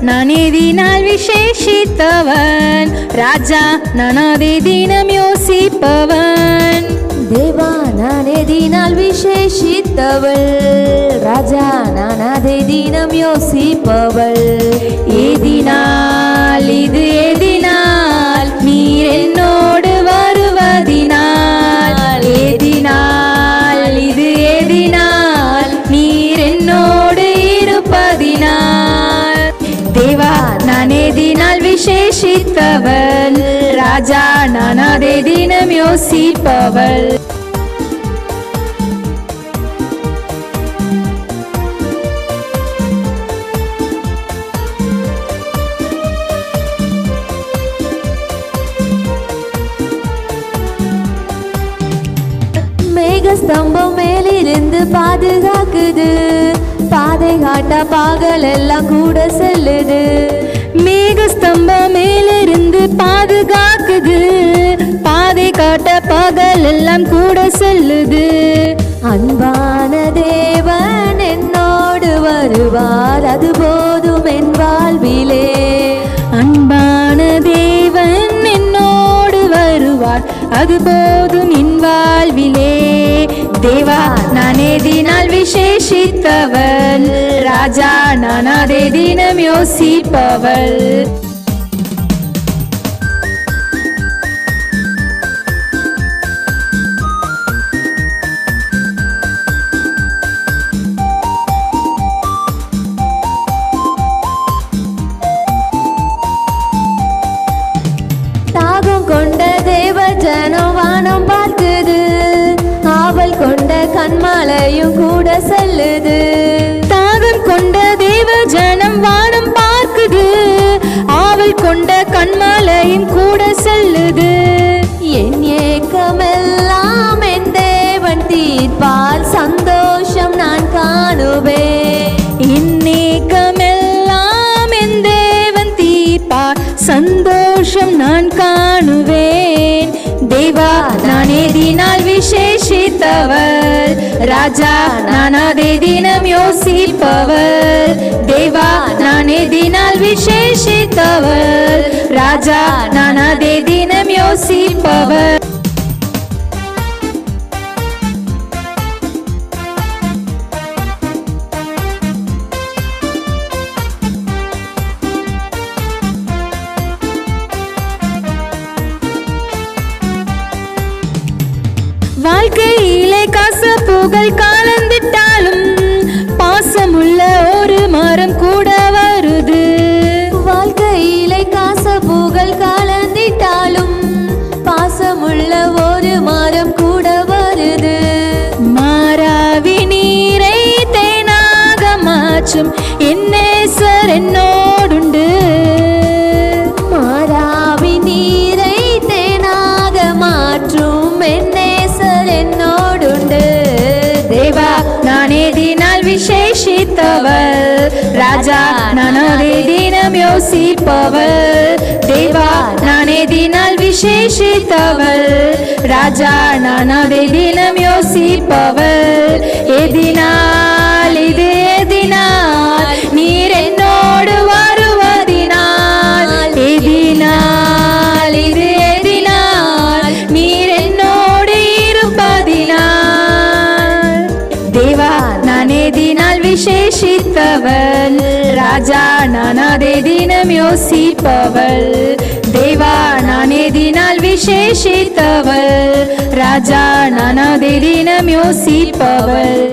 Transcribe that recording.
நான் எதினால் விசேஷித்தவன் ராஜா நான் அதை தினம் யோசிப்பவன் தேவா நான் எதினால் விசேஷித்தவள் ராஜா நான் அதை தினம் யோசிப்பவள் எதினால் தேவா நான் எதினால் விசேஷித்தவள். ராஜா நான் அதை தினம் யோசிப்பவள். மேகஸ்தம்பம் மேலிருந்து பாதுகாக்குது பாதை காட்ட பாகல் எல்லாம் கூட செல்லுது. மேகஸ்தம்பம் மேலிருந்து பாதுகாக்குது. பாதை காட்ட பகல் எல்லாம் கூட செல்லுது. அன்பான தேவன் என்னோடு வருவார் அது போதும் என் வாழ்விலே. அன்பான தேவன் என்னோடு வருவார் அது போதும் என் வாழ்விலே. தேவா நானே எதினால் விசேஷித்தவள் ராஜா நான் தினம் யோசிப்பவள் கண்மாலையும் கூட செல்லுது. தாகம் கொண்ட தேவ ஜனம் வானம் பார்க்குது. ஆவல் கொண்ட கண்மாலையும் கூட செல்லுது. என் ஏக்கமெல்லாம் என் தேவன் தீர்ப்பால் சந்தோஷம் நான் காணுவேன். இன்னேக்கமெல்லாம் என் தேவன் தீர்ப்பால் சந்தோஷம் நான் காணுவேன். தேவா நான் எதினால் விசேஷித்தவர். ராஜா நான் அதை தினம் யோசிப்பவர். தேவா நான் எதினால் விசேஷித்தவர். ராஜா நான் அதை தினம் யோசிப்பவர். புகழ் காலந்திட்டாலும் பாசமுள்ள ஒரு மரம் கூட வருது. வாழ்க்கையில காச புகழ் காலந்திட்டாலும் பாசமுள்ள ஒரு மரம் கூட வருது. மாறாவி நீரை தேனாக மாற்றும் என்னேசர் என்னோ விசேஷித்தவர் ராஜா நான் தினம் யோசிப்பவள் தேவா நானே தினால் விசேஷித்தவள் ராஜா நான் அதை தினம் யோசிப்பவர். எதினால் இது எதினால் நீர் என்னோடு வருவதினால். எதினால் இது எதினால் நீர் என்னோடு இருப்பதினால். தேவா நான் எதினால் விசேஷ தினம் யோசிப்பவள். தேவா நானே தினால் விசேஷித்தவள். ராஜா நான் தினம் யோசிப்பவள்.